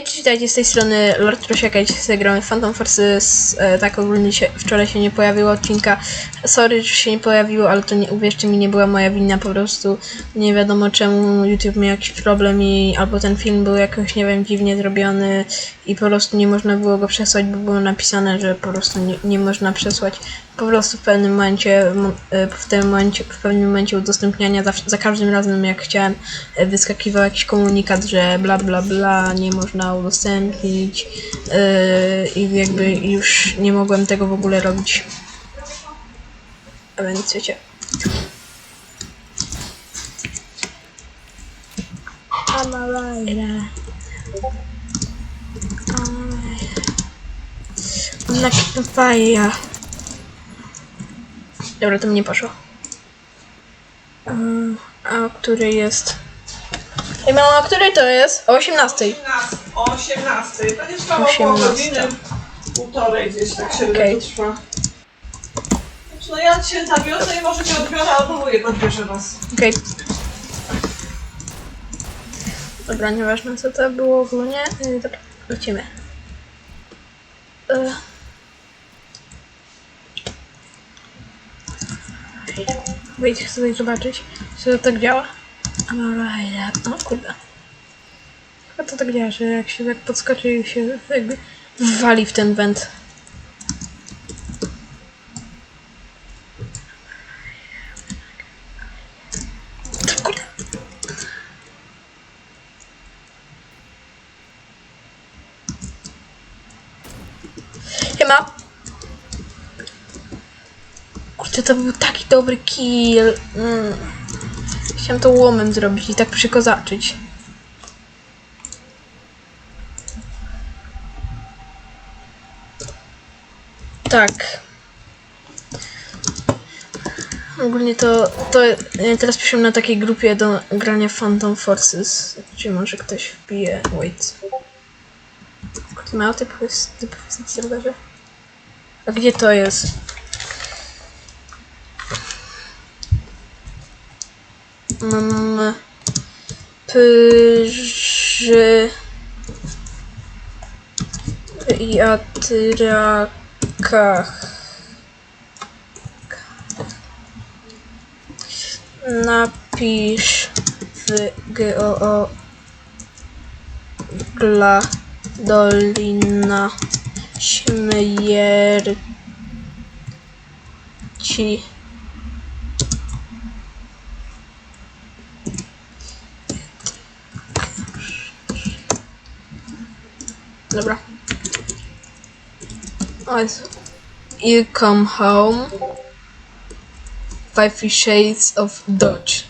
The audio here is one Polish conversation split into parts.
Hej, witajcie z tej strony Lord Prosiaka i dzisiaj gramy Phantom Forces. E, tak ogólnie się, wczoraj się nie pojawiło odcinka. Sorry, że się nie pojawiło, ale to nie, uwierzcie mi, nie była moja wina, po prostu nie wiadomo czemu YouTube miał jakiś problem i albo ten film był jakoś, nie wiem, dziwnie zrobiony i po prostu nie można było go przesłać, bo było napisane, że po prostu nie, nie można przesłać. Po prostu w pewnym momencie, e, w tym momencie, w pewnym momencie udostępniania, za, każdym razem jak chciałem, e, wyskakiwał jakiś komunikat, że bla bla bla, nie można udostępnić yy, i jakby już nie mogłem tego w ogóle robić. A więc wiecie. Amalajra. Na faja. Dobra, to mnie poszło. Yy, A o której jest? Ej, mama, o której to jest? O 18. 18, o 18. Będziesz trwało około 18. godziny, półtorej gdzieś tak średnio Okej. to trwa. Znaczy, no ja cię zawiozę i może cię odbiorę, albo wujek odbierze was. Okej. Dobra, nieważne co to było ogólnie. Yy, Dobra, lecimy. Yy. Chcę tutaj zobaczyć, czy to tak działa. Alright, no kurde. Chyba to tak działa, że jak się tak podskoczy i się jakby wali w ten węd. To kurde. Siema. Kurczę, to był taki dobry kill. Mm. Chciałem to łomem zrobić i tak przykozaczyć. Tak. Ogólnie to, to ja teraz piszę na takiej grupie do grania Phantom Forces. Czy może ktoś wbije. Wait. Typów jest, typów jest na serwerze? A gdzie to jest? Mam pyży jatrakach. Napisz w GOO dla Dolina Śmierci. Dobra. Jezu. You come home. Five shades of Dodge.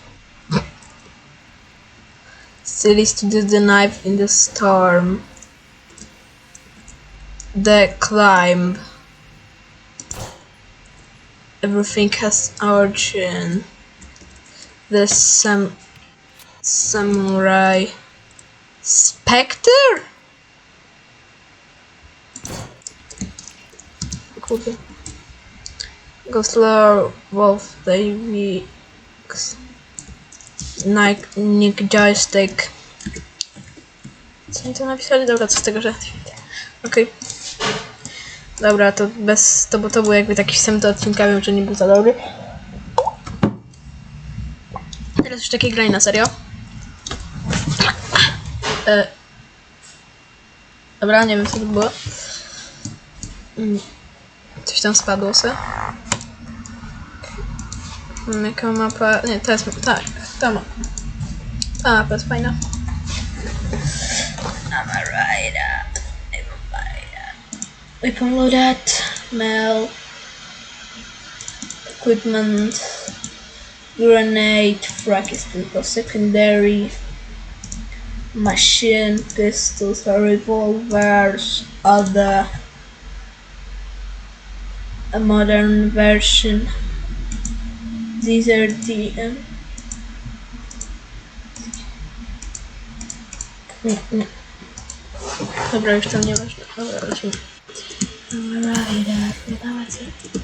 Still is to do the knife in the storm. The climb. Everything has origin. The sam samurai specter. Kurde. Goslar Wolf Davies Nike Nick Joystick Co oni to napisali? Dobra, co z tego, że... Okej. Dobra, to bez... To, bo to był jakby taki wstęp do odcinka, wiem, że nie był za dobry. Teraz już takie granie na serio. E... Dobra, nie wiem co to było. Mm. Coś tam spadło se. Mam Jaka mapa... Nie, to jest... Tak, ta mapa. Ta mapa jest fajna. I'm a rider. I'm a rider. Weapon loaded. Mail. Equipment. Grenade. Frag is tylko secondary. Machine. Pistols. Revolvers. Other. A modern version. These are the um.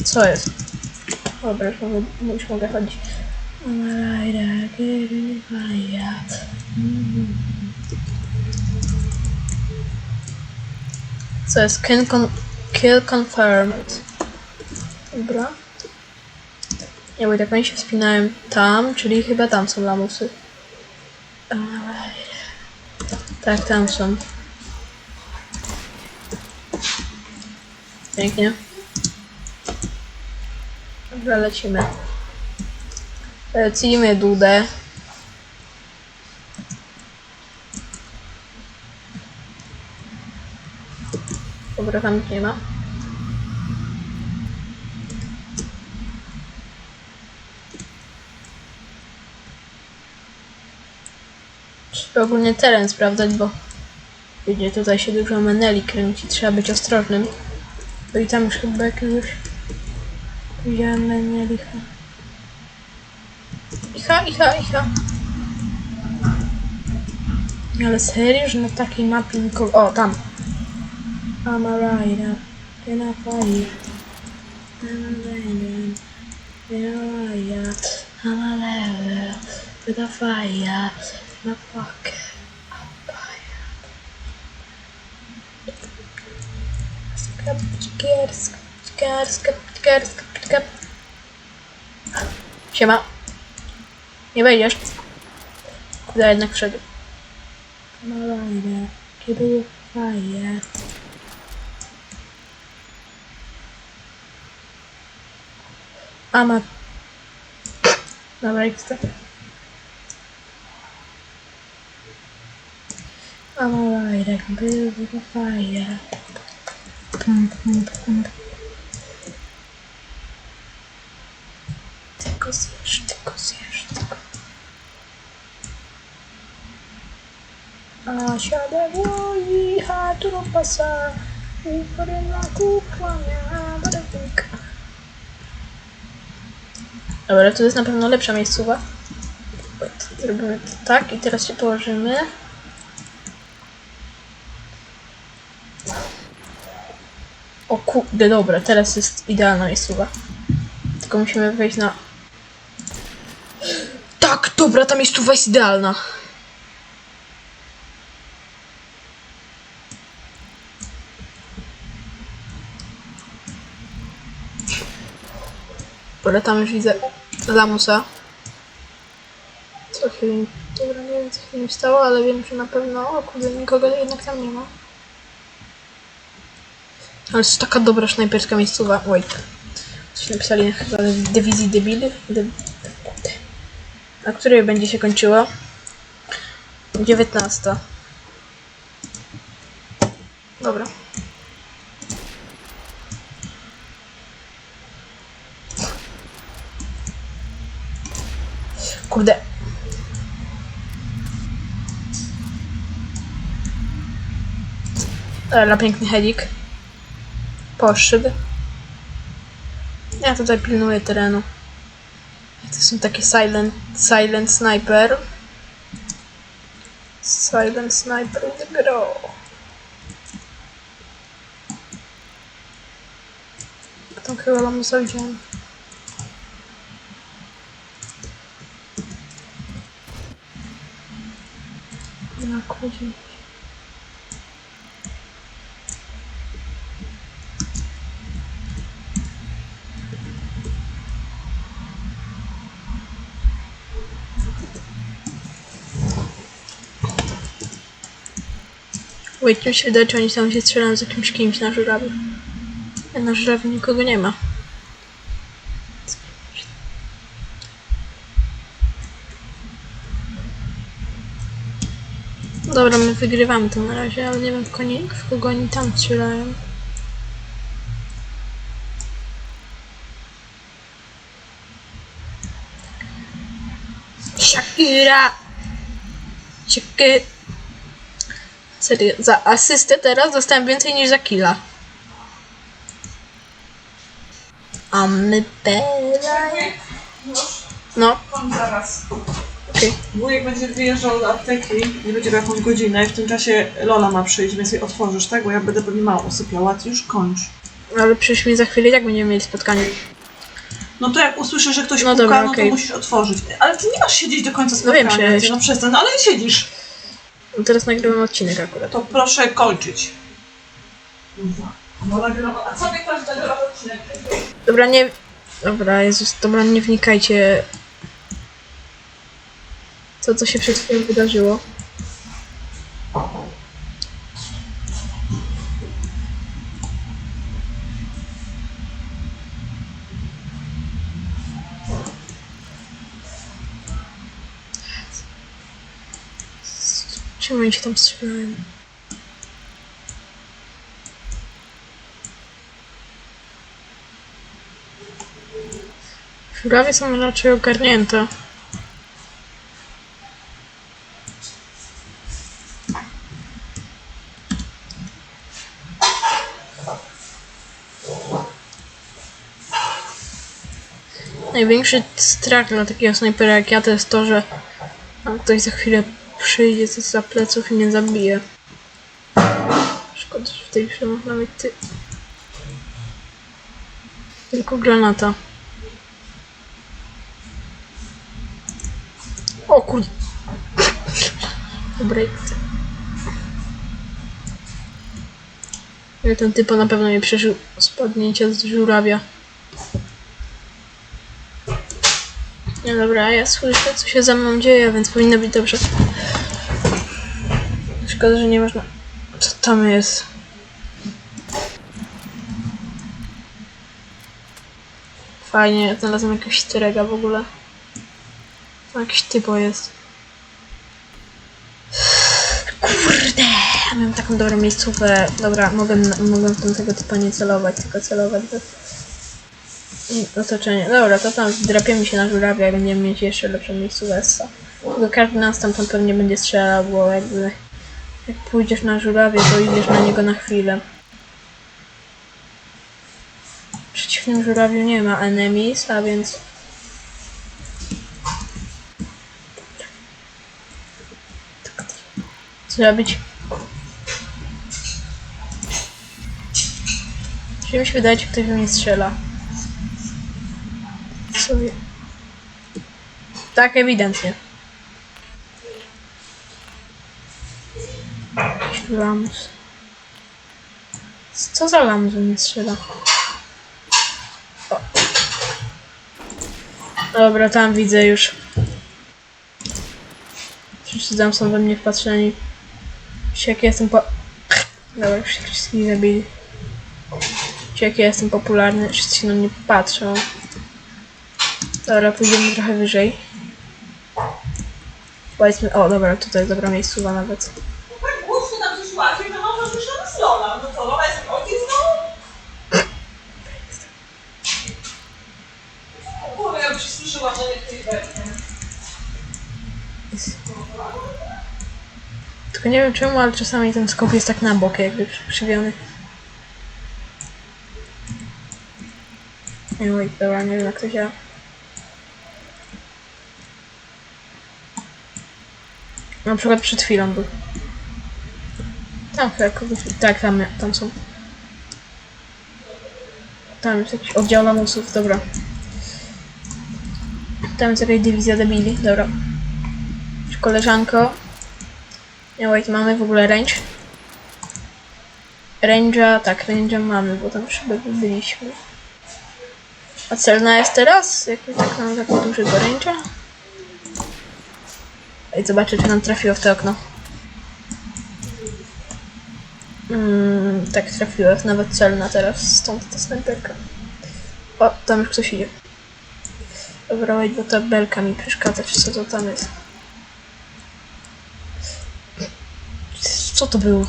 Co jest? Kill, con kill confirmed. Dobra. Nie, bo tak oni się wspinałem tam, czyli chyba tam są lamusy. Tak, tam są. Pięknie. Dobra, lecimy. Lecimy, dudę. Dobra, tam nie ma. Ogólnie teren sprawdzać, bo wiecie, tutaj się dużo meneli kręci, trzeba być ostrożnym. Bo i tam już chyba jakiegoś widziałem menelicha. Icha, icha, icha. Ale serio, że na takiej mapie nikogo... O, tam. I'm a rider in a fire. I'm a rider in a rider. I'm a rider with a fire in a pocket. Skap, skier, skap, skier, skap, skier, skap, skap. Siema. Nie wejdziesz. Kurde, jednak wszedł. Rider, keep it fire. Ama. Dobra, ekstra. With a fire. Pum, pum, pum. Tylko zjesz, tylko zjesz, tylko. A siadę woi, haturo pasa, i na kukłania, badawika. Dobra, to jest na pewno lepsza miejscowa. Zrobimy tak i teraz się położymy. O kurde, dobra, teraz jest idealna miejscowa. Tylko musimy wejść na... Tak, dobra, ta miejscowa jest idealna. Dobra, tam już widzę lamusa. Co chwilę... Dobra, nie wiem co się mi stało, ale wiem, że na pewno... O kurde, nikogo jednak tam nie ma. Ale jest taka dobra snajperska miejscowa. Wait. Coś napisali chyba w dywizji debili. De... kurde. A której będzie się kończyło? 19. Dobra. Kurde. Ale piękny helik. Poszedł. Ja tutaj pilnuję terenu. To są takie silent, silent sniper. Silent sniper the grow. Tam chyba lamusa widziałem. Na kudzie. Wait, mi się wydaje, czy oni tam się strzelają z jakimś kimś na żurawie. Na żurawie nikogo nie ma. Dobra, my wygrywamy to na razie, ale nie wiem w, w kogo oni tam strzelają. Shakira! Shakira! Serio, za asystę teraz dostałem więcej niż za killa. A my bela... No, Zaraz. okej. Wujek będzie wyjeżdżał do apteki i będzie w jakąś godzinę i w tym czasie Lola ma przyjść, więc jej otworzysz, tak? Bo ja będę pewnie mało usypiała, ty już kończ. Ale przecież mi za chwilę i tak będziemy mieli spotkanie. No to jak usłyszysz, że ktoś No puka, dobra, no okej. to musisz otworzyć. Ale ty nie masz siedzieć do końca No wiem, spotkania, ty, no przestań, no ale siedzisz. No teraz nagrywam odcinek akurat. To proszę kończyć. No nagrywam. A co mnie ktoś nagrywa odcinek? Dobra, nie... Dobra, Jezus, dobra, nie wnikajcie. Co, co się przed chwilą wydarzyło. Się tam strzelają? Żurawie są raczej ogarnięte. Największy strach dla takiego snajpera jak ja to jest to, że ktoś za chwilę przyjdzie coś za pleców i mnie zabije. Szkoda, że w tej grze można mieć ty... Tylko granata. O kurde. Dobra. Ale ten typo na pewno nie przeżył spadnięcia z żurawia. Nie dobra, ja słyszę co się ze mną dzieje, więc powinno być dobrze. Szkoda, że nie można. Co tam jest? Fajnie, znalazłem jakiegoś styrega w ogóle. Tam jakiś typo jest. Kurde! Miałem taką dobrą miejscówkę. Dobra, mogę, mogę w tamtego typa nie celować, tylko celować w i otoczenie. Dobra, to tam drapiemy się na żurawia będziemy mieć jeszcze lepszą miejscówkę. Tylko każdy nas tam, tam pewnie będzie strzelał, bo jakby jak pójdziesz na żurawie, to idziesz na niego na chwilę. W przeciwnym żurawiu nie ma enemies, a więc zrobić. Czy mi się wydaje, że ktoś we mnie strzela? Sobie. Tak, ewidentnie. Lamus. Co za lamus we mnie strzela? O. Dobra, tam widzę już. Wszyscy tam są we mnie wpatrzeni. Jak ja jestem po... Dobra, już wszystkich zabili. Jak ja jestem popularny, wszyscy się na mnie patrzą. Dobra, pójdziemy trochę wyżej. Powiedzmy, o dobra, tutaj dobra miejscowa nawet. Tylko nie wiem czemu, ale czasami ten skop jest tak na bok, jakby przy- przywiony. Wiem, dobra, nie wiem jak to działa. Na przykład przed chwilą był. Tam chyba kogoś... Tak, tam, tam są. Tam jest jakiś oddział lamusów, dobra. Tam jest jakaś dywizja debili, dobra. Koleżanko. Nie, wait, mamy w ogóle range. Range'a, tak, range'a mamy, bo tam chyba byliśmy. A celna jest teraz? Jakoś tak mam takiego dużego range'a? Ej, zobaczę, czy nam trafiło w to okno. Mm, tak, trafiło, jest nawet celna teraz, stąd ta snajperka. O, tam już ktoś idzie. Dobra, wait, bo ta belka mi przeszkadza, czy co to tam jest. Co to było?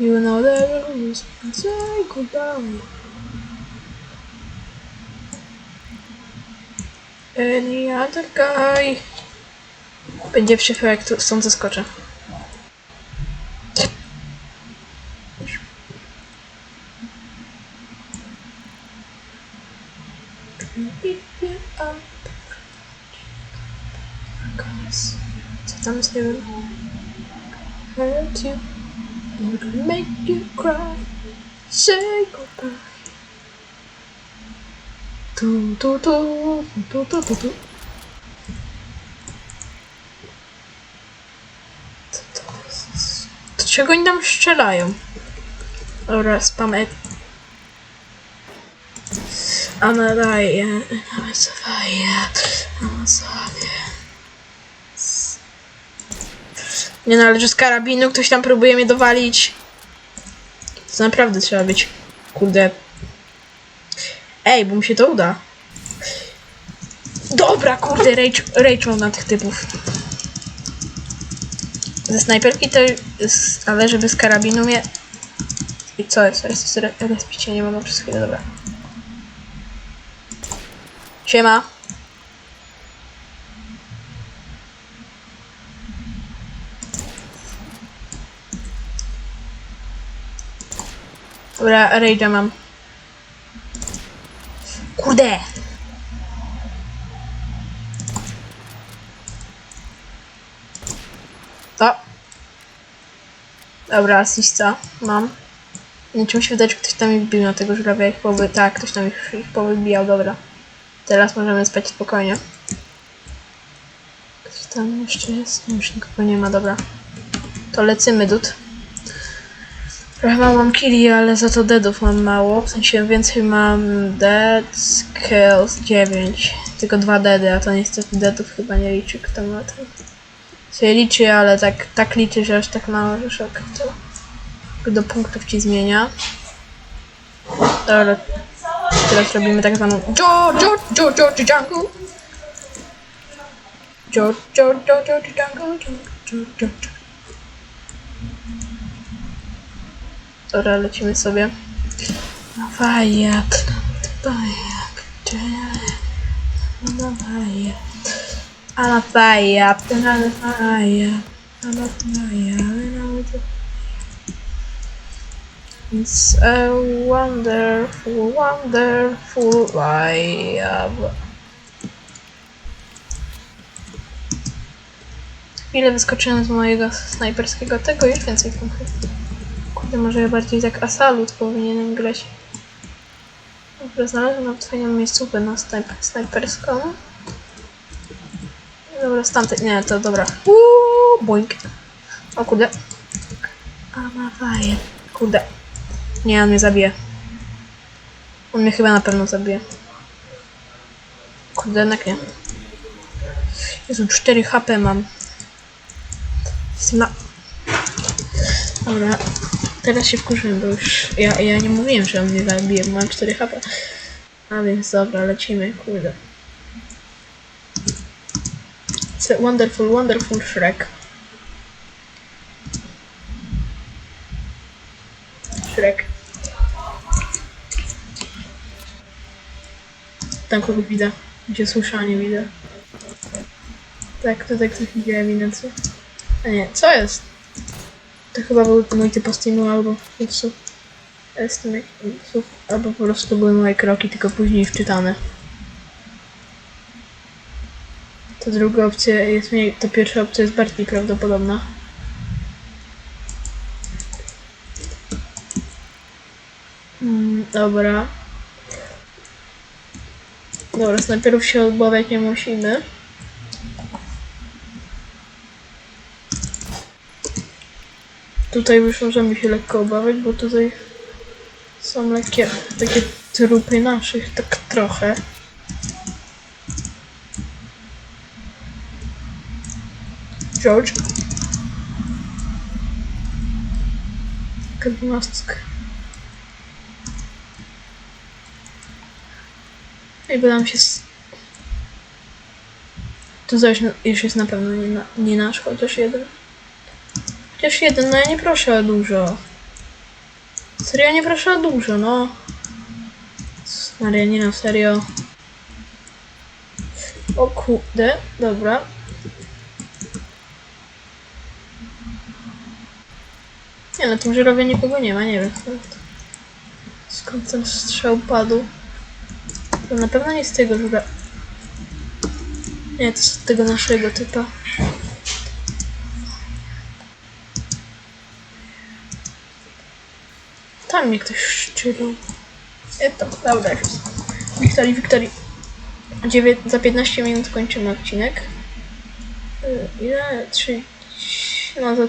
You know the rules, say goodbye. Any other guy. Będzie tu stąd zaskoczę. tu, tu, tu, tu, tu, tu. Co to jest? Do czego oni nam strzelają? Dobra, spam e... Anadaje, anadaje, anadaje. Nie no, z karabinu ktoś tam próbuje mnie dowalić. To naprawdę trzeba być, kurde. Ej, bo mi się to uda. Dobra, kurde, rage, rage mam na tych typów. Ze snajperki to jest, ale żeby z karabinu mnie... I co jest? Jest re- respicie, nie mogę przez chwilę, dobra. Siema. Dobra, rage'a mam. Kurde! O! Dobra, asista mam. Nie czy mi się wydać, że ktoś tam ich wbił na tego żurawia ich powy... Tak, ktoś tam ich, ich powybijał, dobra. Teraz możemy spać spokojnie. Ktoś tam jeszcze jest? Już nikogo nie ma, dobra. To lecymy, dud. Trochę mało mam killi, ale za to deadów mam mało. W sensie więcej mam dead, kills 9. Tylko dwa deady, a to niestety deadów chyba nie liczy kto ma. Się liczy, ale tak, tak liczy, że aż tak mało, że. To do punktów ci zmienia. Dobra. Teraz robimy tak zwaną Jo, Jo, Jo, Jungle. Jo, Jo, Jungle. Dobra, lecimy sobie. Dawaj, jak, dawaj, jak, dawaj, jak. I'm a fire, a fire, I'm a fire, I'm a It's a wonderful, wonderful life. Ile wyskoczyłem z mojego snajperskiego tego, już więcej punktów. Kurde, może ja bardziej jak Asalut powinienem grać. Dobra, znalazłem fajną miejscówkę na snajp snajperską. Dobra, z tamtej, nie, to dobra. Uuu, boink. O kurde. A ma faję. Kurde. Nie, on mnie zabije. On mnie chyba na pewno zabije. Kurde, jednak nie. Jezu, 4 HP mam. Jestem na... Dobra. Teraz się wkurzyłem, bo już... Ja, ja nie mówiłem, że on mnie zabije, bo mam 4 HP. A więc dobra, lecimy, kurde. Wonderful, wonderful Shrek. Shrek. Tam kogoś widzę. Gdzie słyszę, a nie widzę. Tak, tutaj ktoś widziałem co? A nie, co jest? To chyba był mój typ Steamu albo prostu jestem jak- albo po prostu były moje kroki, tylko później wczytane. To druga opcja jest mniej, to pierwsza opcja jest bardziej prawdopodobna. Mm, dobra. Dobra, snajperów się obawiać nie musimy. Tutaj już możemy się lekko obawiać, bo tutaj są lekkie takie trupy naszych, tak trochę. George. Kadmastka. Jakby nam się... s- Tu zaś już jest na pewno nie, na, nie nasz, chociaż jeden. Chociaż jeden, no ja nie proszę o dużo. Serio, nie proszę o dużo, no. Maria, nie no, serio. O kurde, dobra. Nie no, tym żurowie nikogo nie ma, nie wiem skąd. Ten strzał padł. To na pewno nie z tego żura. Nie, to z tego naszego typa. Tam mnie ktoś szczylał. E, to, dobra. Wiktorii, Wiktorii. Dziewię... Za 15 minut kończymy odcinek. Y, Ile? 3... No za